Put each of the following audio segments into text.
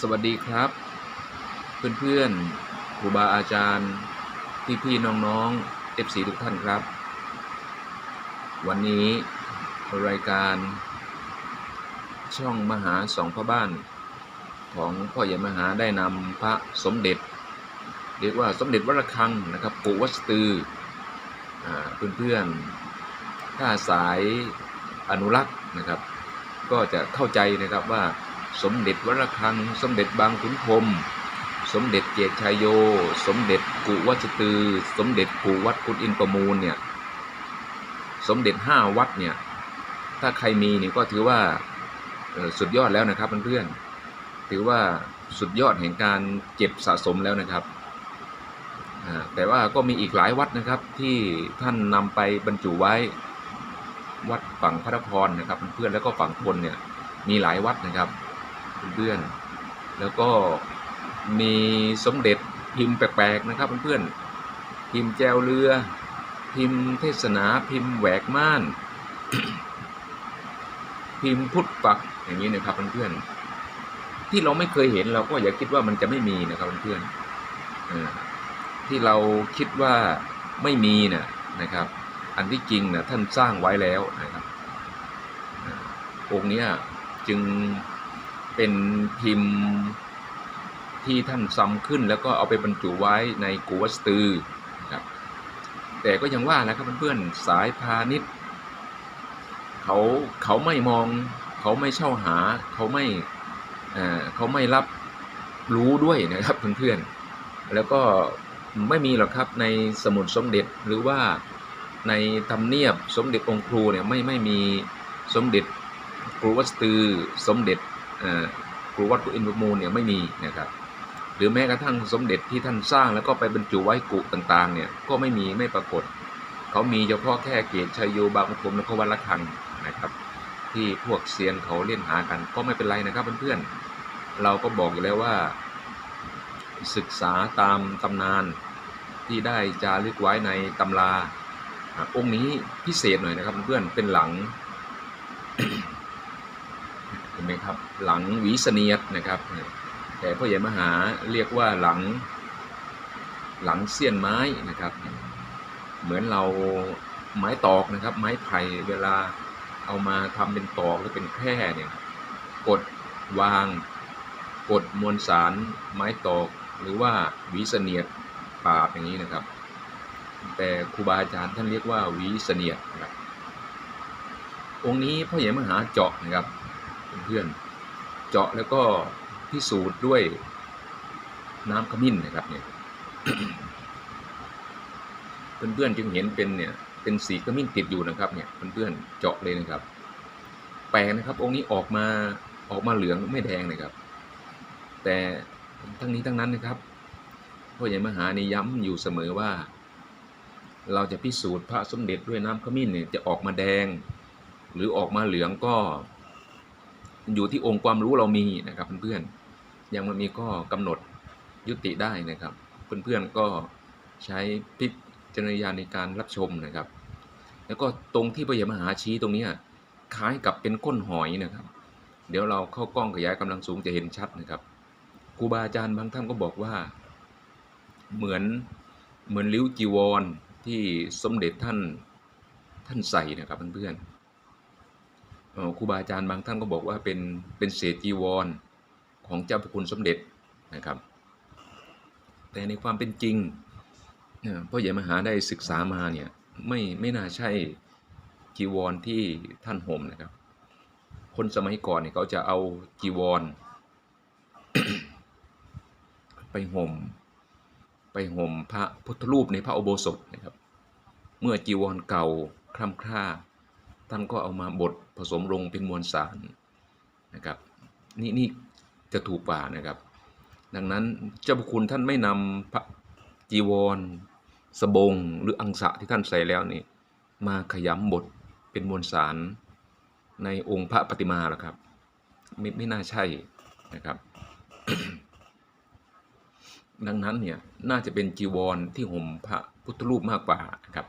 สวัสดีครับ เพื่อนๆครูบาอาจารย์ พี่ๆน้องๆ FC ทุกท่านครับ วันนี้รายการ ช่องมหาสองพระบ้าน ของพ่อใหญ่มหาได้นำพระสมเด็จ เรียกว่าสมเด็จวัดระฆังนะครับปู่วัดสตือเพื่อนๆถ้าสายอนุรักษ์นะครับ ก็จะเข้าใจนะครับว่า สมเด็จวัดระฆัง สมเด็จบางขุนพรมสมเด็จเจตชายโย สมเด็จกุวัดสตือ สมเด็จปู่วัดกุฎอินประมูลเนี่ย สมเด็จห้าวัดเนี่ย ถ้าใครมีเนี่ยก็ถือว่าสุดยอดแล้วนะครับเพื่อนๆ ถือว่าสุดยอดแห่งการเก็บสะสมแล้วนะครับ แต่ว่าก็มีอีกหลายวัดนะครับที่ท่านนำไปบรรจุไว้ วัดฝั่งพระนครนะครับเพื่อนๆแล้วก็ฝั่งทนเนี่ยมีหลายวัดนะครับ เพื่อนๆแล้วก็มีสมเด็จพิมพ์แปลกๆนะครับเพื่อนๆพิมพ์แจวเรือ พิมพ์เทศนาพิมพ์แหวกม่าน พิมพ์พุทธปักอย่างนี้นะครับเพื่อนๆที่เราไม่เคยเห็นเราก็อย่าคิดว่ามันจะไม่มีนะครับเพื่อนๆที่เราคิดว่าไม่มีนะนะครับ อันที่จริงนะท่านสร้างไว้แล้วนะครับองค์นี้จึง เป็นพิมพ์ที่ท่านซ้ำขึ้น แล้วก็เอาไปบรรจุไว้ในกูวัสตือนะครับแต่ก็ยังว่านะครับเพื่อนๆสายพาณิชย์เขาเขาไม่มอง เขาไม่เช่าหา เขาไม่เอ่อเขาไม่รับรู้ด้วยนะครับเพื่อนๆแล้วก็ไม่มีหรอกครับในสมุดสมเด็จหรือว่าในทำเนียบสมเด็จองครูเนี่ยไม่ไม่มีสมเด็จครูวัสตือสมเด็จ ครูวัดกุอินทรมูลเนี่ยไม่มีนะครับหรือแม้กระทั่งสมเด็จที่ท่านสร้างแล้วก็ไปบรรจุไว้กุต่างๆเนี่ยก็ไม่มีไม่ปรากฏ เขามีเฉพาะแค่เกียรติชัยโยบางปมแล้วก็วัดละคังนะครับ ที่พวกเซียนเขาเล่นหากันก็ไม่เป็นไรนะครับเพื่อนๆเราก็บอกอยู่แล้วว่า ศึกษาตามตำนานที่ได้จารึกไว้ในตำรา องค์นี้พิเศษหน่อยนะครับเพื่อนๆเป็นหลัง นไหมครับ หลังหวีเนียดนะครับ แต่พ่อใหญ่มหาเรียกว่าหลังหลังเสี้ยนไม้นะครับ เหมือนเราไม้ตอกนะครับ ไม้ไผ่เวลาเอามาทำเป็นตอกหรือเป็นแคร่เนี่ยกดวางกดมวลสารไม้ตอกหรือว่าหวีเนียดปาบอย่างนี้นะครับ แต่ครูบาอาจารย์ท่านเรียกว่าหวีเนียดนะครับองค์นี้พ่อใหญ่มหาเจาะนะครับ เพื่อนๆเจาะแล้วก็พิสูจน์ด้วยน้ำขมิ้นนะครับเนี่ยเพื่อนๆจึงเห็นเป็นเนี่ยเป็นสีขมิ้นติดอยู่นะครับเนี่ยเพื่อนๆเจาะเลยนะครับแปลกนะครับ องค์นี้ออกมาออกมาเหลืองไม่แดงนะครับ แต่ทั้งนี้ทั้งนั้นนะครับพ่อใหญ่มหานี่ย้ำอยู่เสมอว่า เราจะพิสูจน์พระสมเด็จด้วยน้ำขมิ้นเนี่ยจะออกมาแดง หรือออกมาเหลืองก็ อยู่ที่องค์ความรู้เรามีนะครับเพื่อนๆยังมันมีก็กำหนดยุติได้นะครับ เพื่อนๆก็ใช้พิจารณญาณในการรับชมนะครับ แล้วก็ตรงที่พระยามหาชี้ตรงนี้คล้ายกับเป็นก้นหอยนะครับ เดี๋ยวเราเข้ากล้องขยายกำลังสูงจะเห็นชัดนะครับครูบาอาจารย์บางท่านก็บอกว่า เหมือนเหมือนลิ้วจีวรที่สมเด็จท่านท่านใส่นะครับเพื่อนๆ ครูบาอาจารย์บางท่านก็บอกว่าเป็นเป็นเศษจีวรของเจ้าพระคุณสมเด็จนะครับ แต่ในความเป็นจริงพ่อใหญ่มหาได้ศึกษามาเนี่ยไม่ไม่น่าใช่จีวรที่ท่านห่มนะครับ คนสมัยก่อนเนี่ยเขาจะเอาจีวร ไปห่ม ไปห่มพระพุทธรูปในพระอุโบสถนะครับ เมื่อจีวรเก่าคร่ำคร่า ท่านก็เอามาบดผสมลงเป็นมวลสารนะครับนี่นี่จะถูกป่านะครับ ดังนั้นเจ้าพระคุณท่านไม่นำพระจีวร สบงหรืออังสะที่ท่านใส่แล้วนี่มาขยำบดเป็นมวลสารในองค์พระปฏิมาหรอครับ ไม่ไม่น่าใช่นะครับ ดังนั้นเนี่ยน่าจะเป็นจีวรที่ห่มพระพุทธรูปมากกว่านะครับ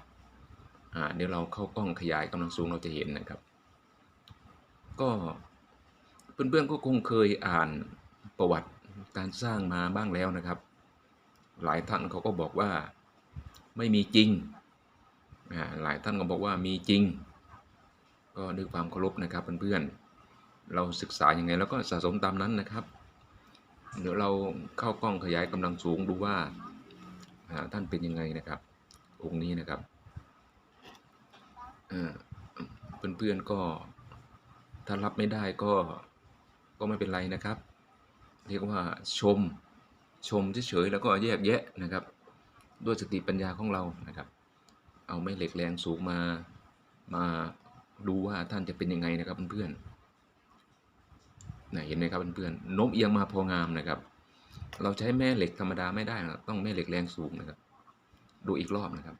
เดี๋ยวเราเข้ากล้องขยายกำลังสูงเราจะเห็นนะครับ ก็เพื่อนๆก็คงเคยอ่านประวัติการสร้างมาบ้างแล้วนะครับ หลายท่านเขาก็บอกว่าไม่มีจริง หลายท่านก็บอกว่ามีจริง ก็ด้วยความเคารพนะครับเพื่อนๆ เราศึกษาอย่างไงแล้วก็สะสมตามนั้นนะครับ เดี๋ยวเราเข้ากล้องขยายกำลังสูงดูว่าอ่าท่านเป็นยังไงนะครับองค์นี้นะครับ เพื่อนๆก็ถ้ารับไม่ได้ก็ก็ไม่เป็นไรนะครับ เรียกว่าชมชมเฉยๆแล้วก็แยกแยะนะครับ ด้วยสติปัญญาของเรานะครับ เอาไม่เหล็กแรงสูงมามาดูว่าท่านจะเป็นยังไงนะครับเพื่อนๆนะเห็นไหมครับเพื่อนๆโน้มเอียงมาพองามนะครับ เราใช้แม่เหล็กธรรมดาไม่ได้นะต้องแม่เหล็กแรงสูงนะครับ ดูอีกรอบนะครับ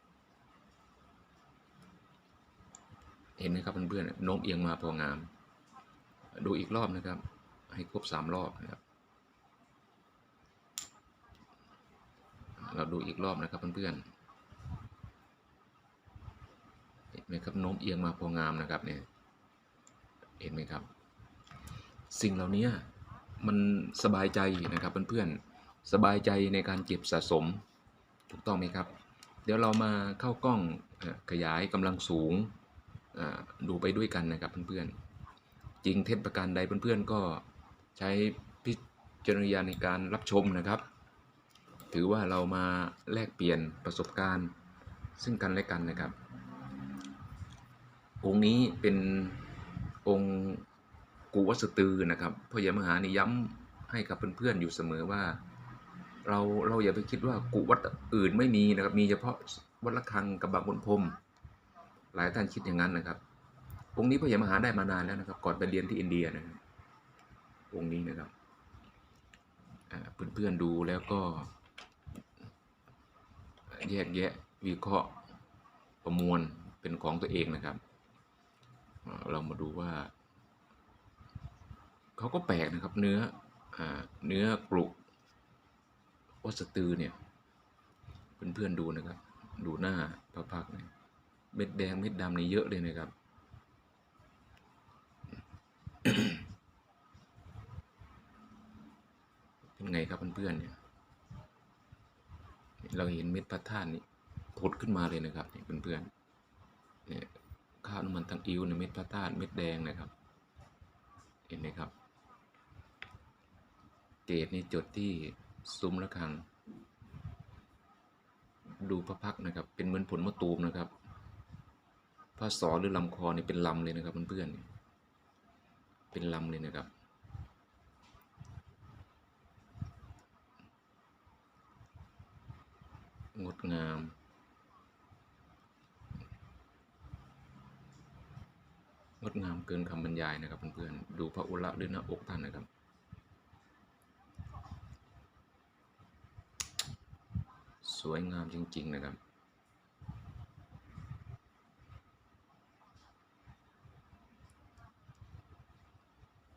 เห็นไหมครับเพื่อนๆโน้มเอียงมาพองาม ดูอีกรอบนะครับ ให้ครบสามรอบนะครับ เราดูอีกรอบนะครับเพื่อนๆเห็นไหมครับโน้มเอียงมาพองามนะครับเนี่ยเห็นไหมครับ สิ่งเหล่านี้มันสบายใจนะครับเพื่อนๆสบายใจในการเก็บสะสมถูกต้องไหมครับ เดี๋ยวเรามาเข้ากล้องขยายกำลังสูง ดูไปด้วยกันนะครับเพื่อนๆ จริงเท็จประการใดเพื่อนๆก็ใช้พิจารณญาณในการรับชมนะครับ ถือว่าเรามาแลกเปลี่ยนประสบการณ์ซึ่งกันและกันนะครับ องค์นี้เป็นองค์กูวัสตือนะครับพ่อใหญ่มหานี่ย้ำให้กับเพื่อนๆอยู่เสมอว่า เราเราอย่าไปคิดว่ากุวัดอื่นไม่มีนะครับมีเฉพาะวัดระฆังกับบางบุญพรม หลายท่านคิดอย่างนั้นนะครับ องค์นี้พ่อใหญ่มหาได้มานานแล้วนะครับ ก่อนไปเรียนที่อินเดียนะครับองค์นี้นะครับเพื่อนๆดูแล้วก็ แยกแยะวิเคราะห์ประมวลเป็นของตัวเองนะครับ เรามาดูว่าเขาก็แปลกนะครับเนื้ออเนื้อกรุวัสตือเนี่ยเพื่อนๆดูนะครับ ดูหน้าพระพักเนี่ย เม็ดแดงเม็ดดำนี่เยอะเลยนะครับ เป็นไงครับเพื่อนๆเนี่ยเราเห็นเม็ดพระธาตุนี่ผุดขึ้นมาเลยนะครับเนี่ยเพื่อนๆเนี่ยข้าวน้ำมันทั้งอิวเนี่ยเม็ดพระธาตุเม็ดแดงนะครับ เห็นไหมครับ เกตนี่จุดที่ซุ้มระฆัง ดูพระพักนะครับ เป็นเหมือนผลมะตูมนะครับ พระศอหรือลำคอเนี่ยเป็นลำเลยนะครับเพื่อนๆเป็นลำเลยนะครับ งดงามงดงามเกินคำบรรยายนะครับเพื่อนๆดูพระอุระหรือหน้าอกท่านนะครับ สวยงามจริง ๆ นะครับ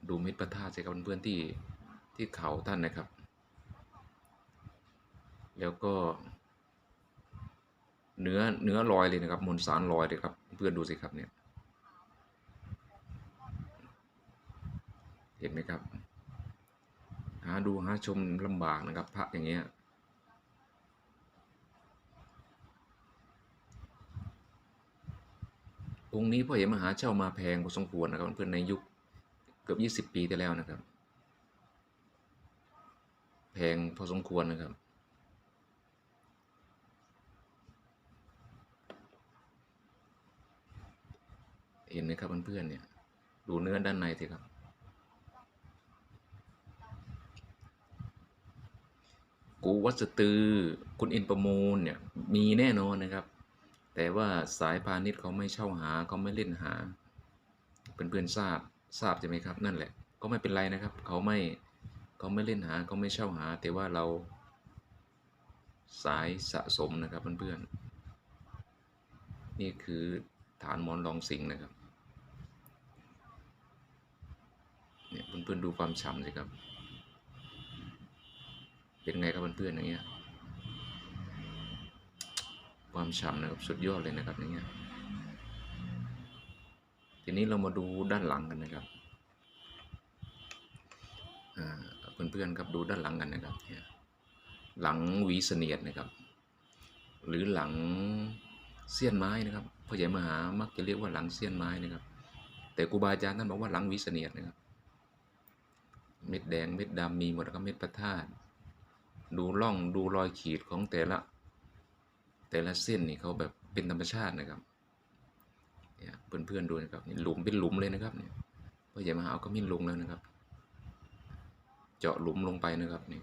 ดูเม็ดประทาสิครับเพื่อนๆที่ที่เขาท่านนะครับ แล้วก็เนื้อเนื้อลอยเลยนะครับมวลสารลอยเลยครับ เพื่อนดูสิครับเนี่ยเห็นไหมครับ หาดูหาชมลำบากนะครับพระอย่างเงี้ยองค์นี้พ่อเห็นมหาเช่ามาแพงพอสมควรนะครับเพื่อนในยุค เกือบยี่สิบปีที่แล้วนะครับ แพงพอสมควรนะครับ เห็นไหมครับเพื่อนๆเนี่ย ดูเนื้อด้านในสิครับ กูวัสตือ คุณอินประมูลเนี่ย มีแน่นอนนะครับ แต่ว่าสายพาณิชย์เขาไม่เช่าหาเขาไม่เล่นหา เพื่อนๆทราบ ทราบใช่ไหมครับ นั่นแหละ ก็ไม่เป็นไรนะครับ เขาไม่เขาไม่เล่นหาเขาไม่เช่าหา แต่ว่าเราสายสะสมนะครับเพื่อนๆ นี่คือฐานมอนรองสิงนะครับ เนี่ยเพื่อนๆดูความฉ่ำสิครับ เป็นไงครับเพื่อนๆอย่างเงี้ย ความฉ่ำนะครับสุดยอดเลยนะครับอย่างเงี้ย ทีนี้เรามาดูด้านหลังกันนะครับเพื่อนๆครับดูด้านหลังกันนะครับหลังหวีเสนียดนะครับ หรือหลังเสี้ยนไม้นะครับพ่อใหญ่มหามักจะเรียกว่าหลังเสี้ยนไม้นะครับ แต่ครูบาอาจารย์ท่านบอกว่าหลังหวีเสนียดนะครับ เม็ดแดงเม็ดดำมีหมดแล้วก็เม็ดพระธาตุดูร่องดูรอยขีดของแต่ละ แต่ละเส้นนี่เขาแบบเป็นธรรมชาตินะครับ เนี่ยเพื่อนๆดูนะครับหลุมเป็นหลุมเลยนะครับเนี่ยพ่อใหญ่มหาเอาขมิ้นลงแล้วนะครับ เจาะหลุมลงไปนะครับนี่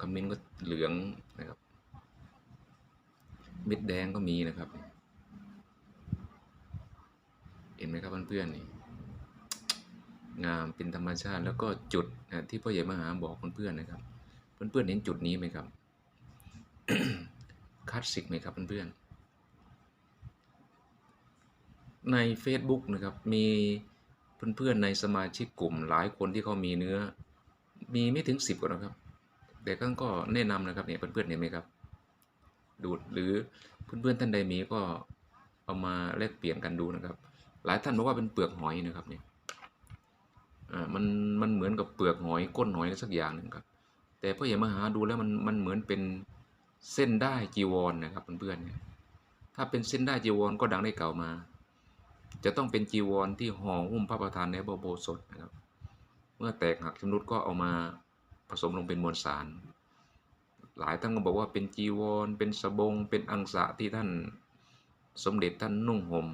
ขมิ้นก็เหลืองนะครับเม็ดแดงก็มีนะครับ เห็นไหมครับเพื่อนๆนี่งามเป็นธรรมชาติแล้วก็จุดนะที่พ่อใหญ่มหาบอกเพื่อนๆนะครับ เพื่อนๆเห็นจุดนี้ไหมครับคลาสสิกไหมครับเพื่อนๆ ใน Facebook นะครับ มีเพื่อนๆในสมาชิกกลุ่มหลายคนที่เขามีเนื้อ มีไม่ถึงสิบกว่านะครับ แต่ก็ก็แนะนำนะครับเนี่ยเพื่อนๆเห็นไหมครับ ดูหรือเพื่อนๆท่านใดมีก็เอามาแลกเปลี่ยนกันดูนะครับ หลายท่านบอกว่าเป็นเปลือกหอยนะครับเนี่ยอ่ามันมันเหมือนกับเปลือกหอยก้นหอยสักอย่างหนึ่งครับ แต่พ่อใหญ่มาหาดูแล้วมันมันเหมือนเป็นเส้นได้จีวรนะครับเพื่อนๆเนี่ยถ้าเป็นเส้นได้จีวรก็ดังได้เก่ามา จะต้องเป็นจีวรที่ห่อหุ้มพระประธานในพระโบสถนะครับ เมื่อแตกหักชำรุดก็เอามาผสมลงเป็นมวลสาร หลายท่านก็บอกว่าเป็นจีวร เป็นสบง เป็นอังสะที่ท่านสมเด็จท่านนุ่งห่ม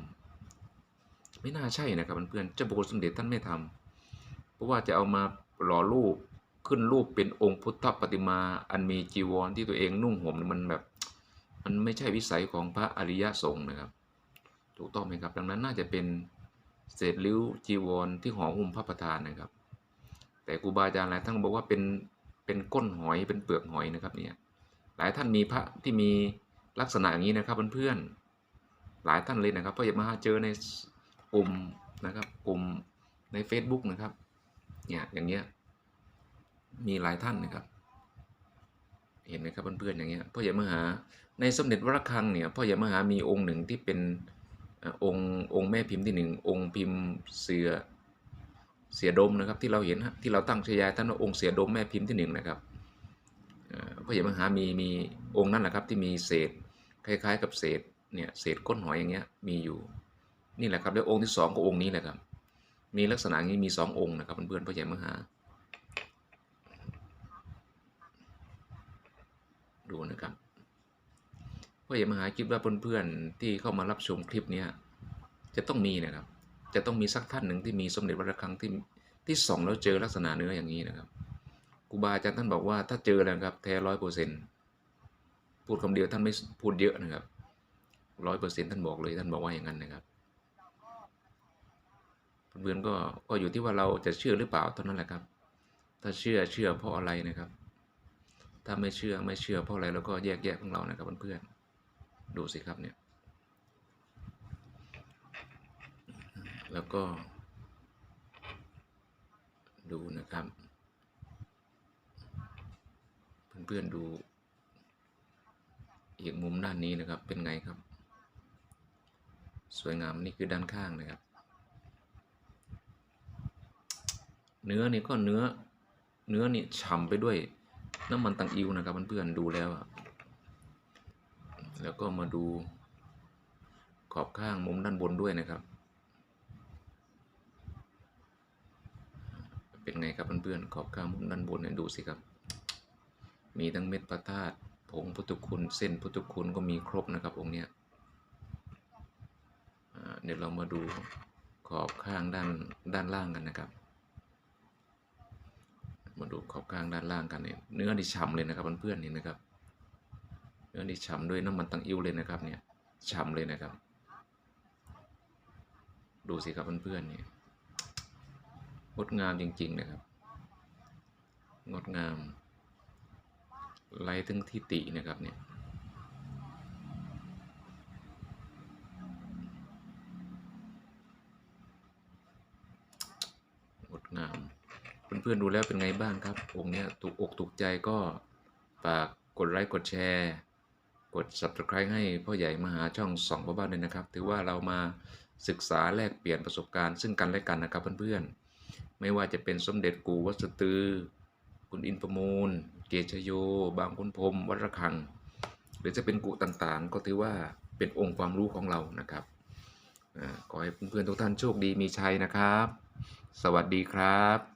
ไม่น่าใช่นะครับเพื่อนๆเจ้าบุคคลสมเด็จท่านไม่ทำเพราะว่าจะเอามาหล่อรูปขึ้นรูปเป็นองค์พุทธปฏิมาอันมีจีวรที่ตัวเองนุ่งห่มมันแบบ มันไม่ใช่วิสัยของพระอริยสงฆ์นะครับ ถูกต้องไหมครับ ดังนั้นน่าจะเป็นเศษริ้วจีวรที่ห่อหุ้มพระประธานนะครับ แต่ครูบาอาจารย์หลายท่านบอกว่าเป็นเป็นก้นหอยเป็นเปลือกหอยนะครับเนี่ยหลายท่านมีพระที่มีลักษณะอย่างนี้นะครับเพื่อนๆหลายท่านเลยนะครับพอย่ามาเจอในกลุ่มนะครับกลุ่มใน Facebook นะครับเนี่ยอย่างเงี้ยมีหลายท่านนะครับ เห็นไหมครับเพื่อนๆอย่างเงี้ยพ่อใหญ่มหาในสมเด็จวรคังเนี่ยพ่อใหญ่มหามีองค์หนึ่งที่เป็น องค์องค์แม่พิมพ์ที่หนึ่งองค์พิมพ์เสือเสียดมนะครับที่เราเห็นที่เราตั้งชายท่านว่าองค์เสียดมแม่พิมพ์ที่หนึ่งนะครับเอ่อพ่อใหญ่มหามีมีองค์นั้นแหละครับที่มีเศษคล้ายๆ กับเศษเนี่ยเศษก้นหอยอย่างเงี้ยมีอยู่นี่แหละครับแล้วองค์ที่สองก็องค์นี้แหละครับมีลักษณะงนี้มีสององค์นะครับเพื่อนๆพ่อใหญ่มหาดูนะครับ พ่อใหญ่มหาคิดว่าเพื่อนๆที่เข้ามารับชมคลิปนี้จะต้องมีนะครับ จะต้องมีสักท่านหนึ่งที่มีสมเด็จวัดระฆังที่ที่ส่องแล้วเจอลักษณะเนื้ออย่างนี้นะครับครูบาอาจารย์ท่านบอกว่าถ้าเจอแล้วครับแท้ร้อยเปอร์เซ็นต์พูดคำเดียวท่านไม่พูดเยอะนะครับร้อยเปอร์เซ็นต์ท่านบอกเลยท่านบอกว่าอย่างนั้นนะครับเพื่อนก็ก็อยู่ที่ว่าเราจะเชื่อหรือเปล่าเท่านั้นแหละครับ ถ้าเชื่อเชื่อเพราะอะไรนะครับ ถ้าไม่เชื่อไม่เชื่อเพราะอะไรแล้วก็แยกแยะของเรานะครับเพื่อนๆ ดูสิครับเนี่ย แล้วก็ ดูนะครับ เพื่อนๆดู อีกมุมด้านนี้นะครับเป็นไงครับ สวยงามนี่คือด้านข้างนะครับ เนื้อนี่ก็เนื้อเนื้อนี่ฉ่ำไปด้วยน้ำมันตังอิวนะครับเพื่อนๆดูแล้วอะ แล้วก็มาดูขอบข้างมุมด้านบนด้วยนะครับ เป็นไงครับเพื่อนๆขอบข้างมุมด้านบนเนี่ยดูสิครับ มีทั้งเม็ดพระธาตุผงพุทธคุณเส้นพุทธคุณก็มีครบนะครับองค์เนี้ยเดี๋ยวเรามาดูขอบข้างด้านด้านล่างกันนะครับ มาดูขอบข้างด้านล่างกันเนี่ยเนื้อนี่ฉ่ำเลยนะครับเพื่อนๆนี่นะครับ นื้อนี่ฉ่ำด้วยน้ำมันตังอิ้วเลยนะครับเนี่ยฉ่ำเลยนะครับ ดูสิครับเพื่อนๆเนี่ยงดงามจริง ๆ นะครับ งดงามไร้ถึงทิตินะครับเนี่ยงดงาม เพื่อนๆดูแล้วเป็นไงบ้างครับ องค์เนี้ยถูกอกถูกใจก็ฝากกดไลค์กดแชร์ กด subscribe ให้พ่อใหญ่มหาช่องสองพ่อบ้านเลยนะครับ ถือว่าเรามาศึกษาแลกเปลี่ยนประสบการณ์ซึ่งกันและกันนะครับเพื่อนๆ ไม่ว่าจะเป็นสมเด็จกูวัสตือ คุณอินประมูล เกชโย บางคุณพรมวัดระฆัง หรือจะเป็นกุต่างๆ ก็ถือว่าเป็นองค์ความรู้ของเรานะครับอาขอให้เพื่อนๆทุกท่านโชคดีมีชัยนะครับ สวัสดีครับ